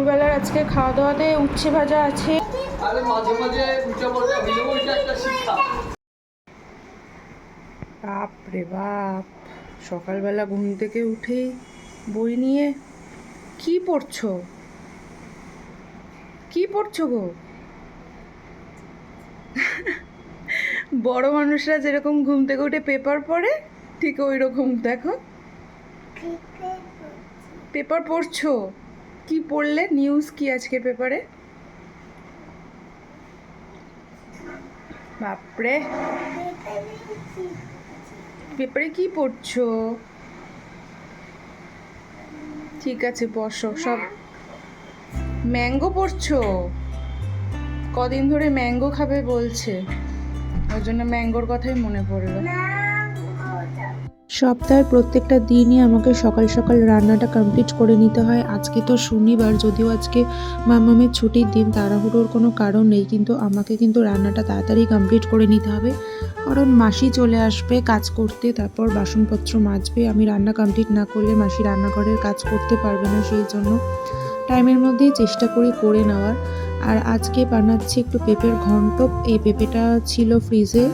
দুপুরবেলার আজকে খাওয়া দাওয়াতে উচ্ছে ভাজা আছে। বাপ রে বাপ সকালবেলা ঘুম থেকে উঠেই বই নিয়ে কি পড়ছো? কি পড়ছো গো? বড় মানুষরা যেরকম ঘুম থেকে উঠে পেপার পড়ে ঠিক ওই রকম দেখো পেপার পড়ছো? কি পড়লে? নিউজ কি আজকে পেপারে বাপরে! পেপারে কি পড়ছো? ঠিক আছে, বসো, সব ম্যাঙ্গো পড়ছো? কদিন ধরে ম্যাঙ্গো খাবে বলছে। ওই জন্য ম্যাঙ্গোর কথাই মনে পড়ল। সপ্তাহের প্রত্যেকটা দিনই আমাকে সকাল সকাল রান্নাটা কমপ্লিট করে নিতে হয়। আজকে তো শনিবার, যদিও আজকে মামামের ছুটির দিন, তাড়াহুড়োর কোনো কারণ নেই, কিন্তু আমাকে কিন্তু রান্নাটা তাড়াতাড়ি কমপ্লিট করে নিতে হবে। কারণ মাসি চলে আসবে কাজ করতে, তারপর বাসনপত্র মাজবে। আমি রান্না কমপ্লিট না করলে মাসি রান্নাঘরের কাজ করতে পারবে না সেই জন্য। টাইমের মধ্যেই চেষ্টা করি করে নেওয়ার। আর আজকে বানাচ্ছি একটু পেঁপের ঘন্ট। এই পেঁপেটা ছিল ফ্রিজে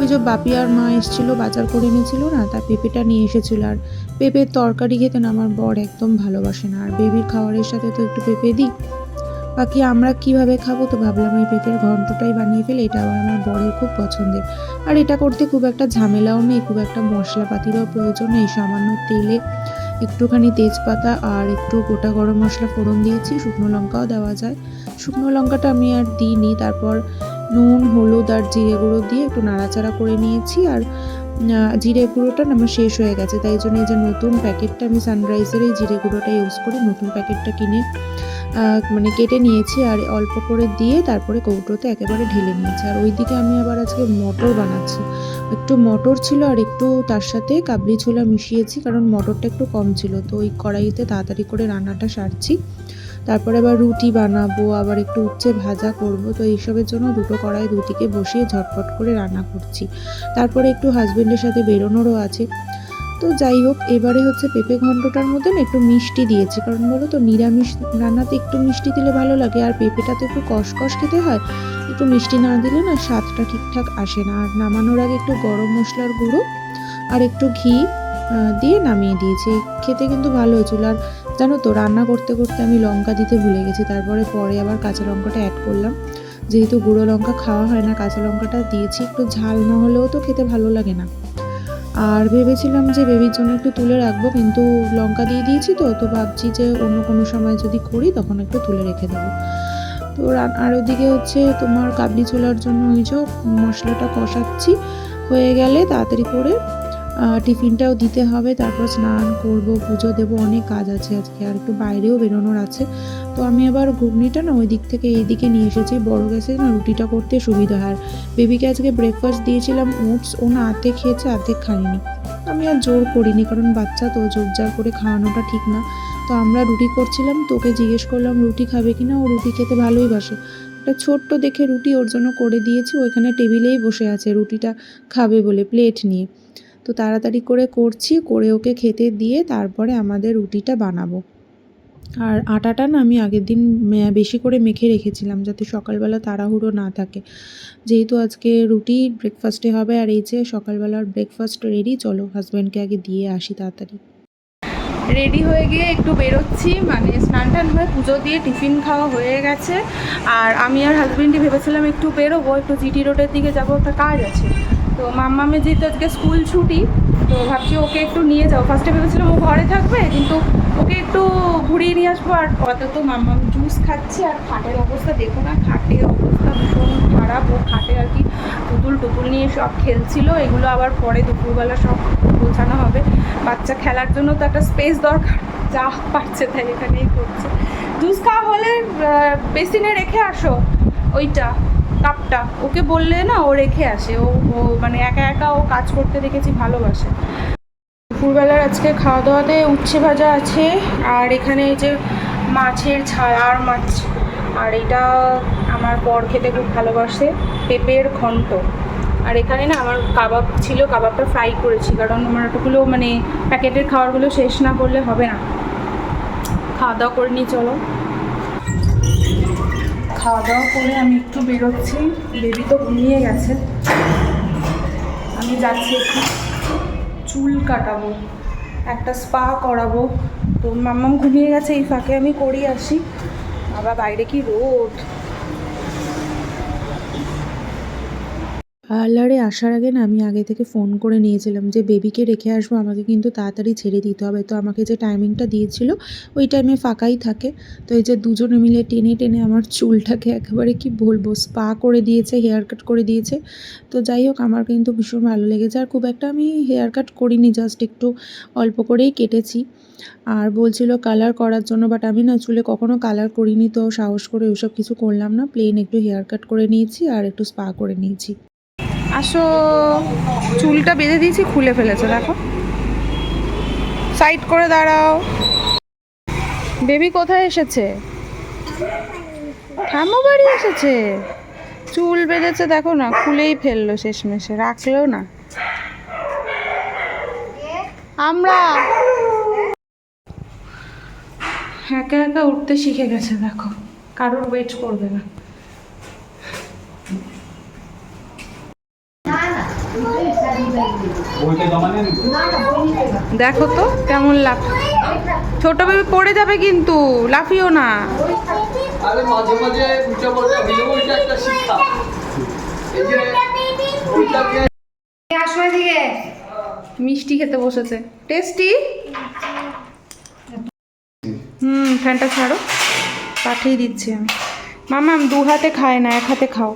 ওই যে বাপি আর মা এসেছিল, বাজার করে এনেছিল না তার পেঁপেটা নিয়ে এসেছিল। আর পেঁপের তরকারি খেতে না আমার বর একদম ভালোবাসে না। আর বেবির খাবারের সাথে তো একটু পেঁপে দিই। বাকি আমরা কীভাবে খাব তো ভাবলাম এই পেঁপের ঘন্টটাই বানিয়ে ফেলে, এটা আবার আমার বরের খুব পছন্দের। আর এটা করতে খুব একটা ঝামেলাও নেই, খুব একটা মশলাপাতিরও প্রয়োজন নেই। সামান্য তেলে একটুখানি তেজপাতা আর একটু গোটা গরম মশলা ফোড়ন দিয়েছি, শুকনো লঙ্কাও দেওয়া যায়। শুকনো লঙ্কাটা আমি আর দিইনি, তারপর নুন, হলুদ আর জিরে গুঁড়ো দিয়ে একটু নাড়াচাড়া করে নিয়েছি আর জিরে গুঁড়োটা আমার শেষ হয়ে গেছে। তাই জন্য এই যে নতুন প্যাকেটটা আমি সানরাইজের এই জিরে গুঁড়োটা ইউজ করে নতুন প্যাকেটটা কিনে মানে কেটে নিয়েছি আর অল্প করে দিয়ে তারপরে কৌটোতে একেবারে ঢেলে নিয়েছি। আর ওইদিকে আমি আবার আজকে মটর বানাচ্ছি। একটু মটর ছিল আর একটু তার সাথে কাবলি ছোলা মিশিয়েছি কারণ মটরটা একটু কম ছিল। তো ওই কড়াইতে তাড়াতাড়ি করে রান্নাটা সারছি। তারপরে আবার রুটি বানাবো, আবার একটু উচ্ছে ভাজা করব। তো এইসবের জন্য দুটো কড়াই দুটিকে বসিয়ে ঝটপট করে রান্না করছি। তারপরে একটু হাজবেন্ডের সাথে বেরোনোরও আছে। তো যাই হোক, এবারে হচ্ছে পেঁপে ঘন্টটার মধ্যে না একটু মিষ্টি দিয়েছি। কারণ বলো তো, নিরামিষ রান্নাতে একটু মিষ্টি দিলে ভালো লাগে। আর পেঁপেটা তো একটু কষকষ খেতে হয়, একটু মিষ্টি না দিলে না স্বাদটা ঠিকঠাক আসে না। আর নামানোর আগে একটু গরম মশলার গুঁড়ো আর একটু ঘি দিয়ে নামিয়ে দিয়েছি। খেতে কিন্তু ভালো হয়েছিল। আর জানো তো, রান্না করতে করতে আমি লঙ্কা দিতে ভুলে গেছি, তারপরে পরে আবার কাঁচা লঙ্কাটা অ্যাড করলাম। যেহেতু গুঁড়ো লঙ্কা খাওয়া হয় না, কাঁচা লঙ্কাটা দিয়েছি, একটু ঝাল না হলেও তো খেতে ভালো লাগে না। আর ভেবেছিলাম যে বেবির জন্য একটু তুলে রাখব, কিন্তু লঙ্কা দিয়ে দিয়েছি তো তো ভাবছি যে অন্য কোনো সময় যদি করি তখন একটু তুলে রেখে দেবো। তো আর ওদিকে হচ্ছে তোমার কাবলি ছোলার জন্য ওই যে মশলাটা কষাচ্ছি, হয়ে গেলে তাড়াতাড়ি করে টিফিনটাও দিতে হবে, তারপর স্নান করব, পুজো দেব, অনেক কাজ আছে আজকে, আর একটু বাইরেও বেরোনোর আছে। তো আমি আবার ঘুগনিটা না ওই দিক থেকে এই দিকে নিয়ে এসেছি, বড় গ্যাসে না রুটিটা করতে সুবিধা হয়। বেবিকে আজকে ব্রেকফাস্ট দিয়েছিলাম, ওটস, ও না আর্ধেক খেয়েছে, আর্ধেক খাইনি আমি আর জোর করিনি, কারণ বাচ্চা তো, জোর জার করে খাওয়ানোটা ঠিক না। তো আমরা রুটি করছিলাম তোকে জিজ্ঞেস করলাম, রুটি খাবে কি না? ও রুটি খেতে ভালোই বাসে। একটা ছোট্ট দেখে রুটি ওর জন্য করে দিয়েছি ওইখানে টেবিলেই বসে আছে, রুটিটা খাবে বলে, প্লেট নিয়ে। তো তাড়াতাড়ি করে করছি, করে ওকে খেতে দিয়ে তারপরে আমাদের রুটিটা বানাবো। আর আটাটা না আমি আগের দিন বেশি করে মেখে রেখেছিলাম যাতে সকালবেলা তাড়াহুড়ো না থাকে। যেহেতু আজকে রুটি ব্রেকফাস্টে হবে আর এই যে সকালবেলার ব্রেকফাস্ট রেডি চলো হাজব্যান্ডকে আগে দিয়ে আসি তাড়াতাড়ি। রেডি হয়ে গিয়ে একটু বেরোচ্ছি মানে স্নান টান হয়ে পুজো দিয়ে টিফিন খাওয়া হয়ে গেছে। আর আমি আর হাজবেন্ডই ভেবেছিলাম একটু বেরোবো, একটু জিটি রোডের দিকে যাব, একটা কাজ আছে। তো মাম্মামে যেহেতু আজকে স্কুল ছুটি, তো ভাবছি ওকে একটু নিয়ে যাও। ফার্স্টে ভেবেছিলাম ও ঘরে থাকবে, কিন্তু ওকে একটু ঘুরিয়ে নিয়ে আসব। আর অত মাম্মাম জুস খাচ্ছে, আর খাটের অবস্থা দেখো না, খাটের অবস্থা ভীষণ খারাপ। ও খাটে আর কি পুতুল টুতুল নিয়ে সব খেলছিল, এগুলো আবার পরে দুপুরবেলা সব গোছানো হবে। বাচ্চা খেলার জন্য তো একটা স্পেস দরকার, যা পাচ্ছে তাই এখানেই করছে। জুস খাওয়া হলে বেসিনে রেখে আসো। ওইটা। কাপটা ওকে বললে না, ও রেখে আসে। ও ও মানে একা একা ও কাজ করতে দেখেছি, ভালোবাসে। দুপুরবেলার আজকে খাওয়া দাওয়াতে উচ্ছে ভাজা আছে, আর এখানে এই যে মাছের ছাড় আর মাছ। আর এটা আমার বর খেতে খুব ভালোবাসে, পেঁপের ঘন্ট। আর এখানে না আমার কাবাব ছিল, কাবাবটা ফ্রাই করেছি, কারণ আমার ওগুলো মানে প্যাকেটের খাবারগুলো শেষ না করলে হবে না। খাওয়া দাওয়া করে নিই চলো। খাওয়া দাওয়া করে আমি একটু বেরোচ্ছি। বেবি তো ঘুমিয়ে গেছে। আমি যাচ্ছি একটু চুল কাটাবো, একটা স্পা করাবো। তো মাম্মাম ঘুমিয়ে গেছে, এই ফাঁকে আমি করি আসি। আবার বাইরে কি রোদ? পার্লারে আসার আগে না আমি আগে থেকে ফোন করে নিয়েছিলাম যে, বেবিকে রেখে আসব, আমাকে কিন্তু তাড়াতাড়ি ছেড়ে দিতে হবে। তো আমাকে যে টাইমিংটা দিয়েছিল, ওই টাইমে ফাঁকাই থাকে। তো এই যে দুজনে মিলে টেনে টেনে আমার চুলটাকে একেবারে কি বলব, স্পা করে দিয়েছে, হেয়ার কাট করে দিয়েছে। তো যাই হোক, আমার কিন্তু ভীষণ ভালো লেগেছে। আর খুব একটা আমি হেয়ার কাট করিনি, জাস্ট একটু অল্প করেই কেটেছি। আর বলছিল কালার করার জন্য, বাট আমি না চুলে কখনো কালার করিনি, তো সাহস করে ওইসব কিছু করলাম না। প্লেন একটু হেয়ার কাট করে নিয়েছি আর একটু স্পা করে নিয়েছি। আসো। চুলটা বেঁধে দিয়েছি, খুলে ফেলেছে, দেখো। সাইড করে দাঁড়াও। বেবি কোথায় এসেছে? ঠাম্মু বাড়ি এসেছে। চুল বেঁধেছে, দেখো না, খুলেই ফেলল শেষমেশে, রাখলেও না। আমরা। একা একা উঠতে শিখে গেছে, দেখো। কারোর ওয়েট করবে না। দেখো তো কেমন লাফ। ছোট বেবি পড়ে যাবে কিন্তু লাফিও না। আরে মাঝে মাঝে উঠে পড়তে হইলেও ওইটা একটা শিক্ষা। এই যে ওইটাকে মিষ্টি খেতে বসেছে। টেস্টি? হুম ফ্যানটা ছাড়ো। পাঠিয়ে দিচ্ছি আমি। মামাম দু হাতে খায় না এক হাতে খাও।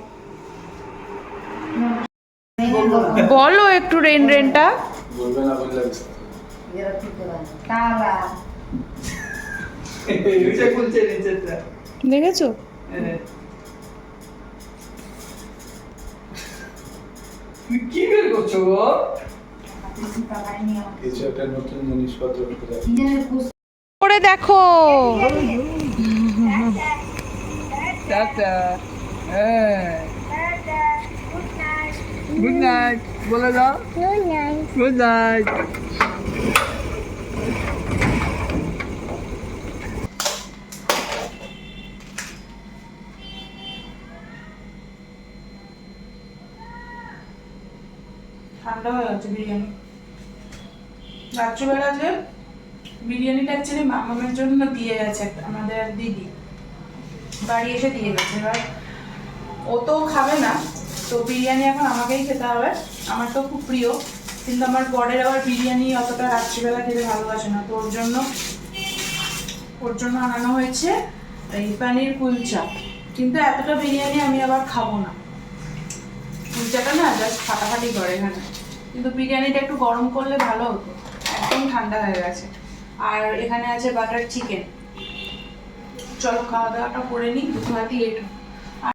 বলো রেন রেনটা দেখেছ? কি বের করছ গো? কিছু একটা নতুন জিনিসপত্র করে দেখো। টাটা। হ্যাঁ। গুড নাইট বলে দাও। গুড নাইট ঠান্ডা হয়ে গেছে বিরিয়ানি। রাত্রিবেলা যে বিরিয়ানিটা অ্যাকচুয়ালি মামামের জন্য দিয়ে গেছে একটা- আমাদের দিদি। বাড়ি এসে দিয়ে গেছে এবার ও তো খাবে না। তো বিরিয়ানি এখন আমাকেই খেতে হবে। আমার তো খুব প্রিয়, কিন্তু আমার বরের আবার বিরিয়ানি অতটা রাত্রিবেলা খেতে ভালোবাসে না, তো ওর জন্য ওর জন্য আনানো হয়েছে এই পানির কুলচা। কিন্তু এতটা বিরিয়ানি আমি আবার খাব না। কুলচাটা না জাস্ট ফাটাফাটি করে এখানে। কিন্তু বিরিয়ানিটা একটু গরম করলে ভালো হতো, একদম ঠান্ডা হয়ে গেছে। আর এখানে আছে বাটার চিকেন চলো খাওয়া দাওয়াটা করে নিই, দুটো হাতি লেট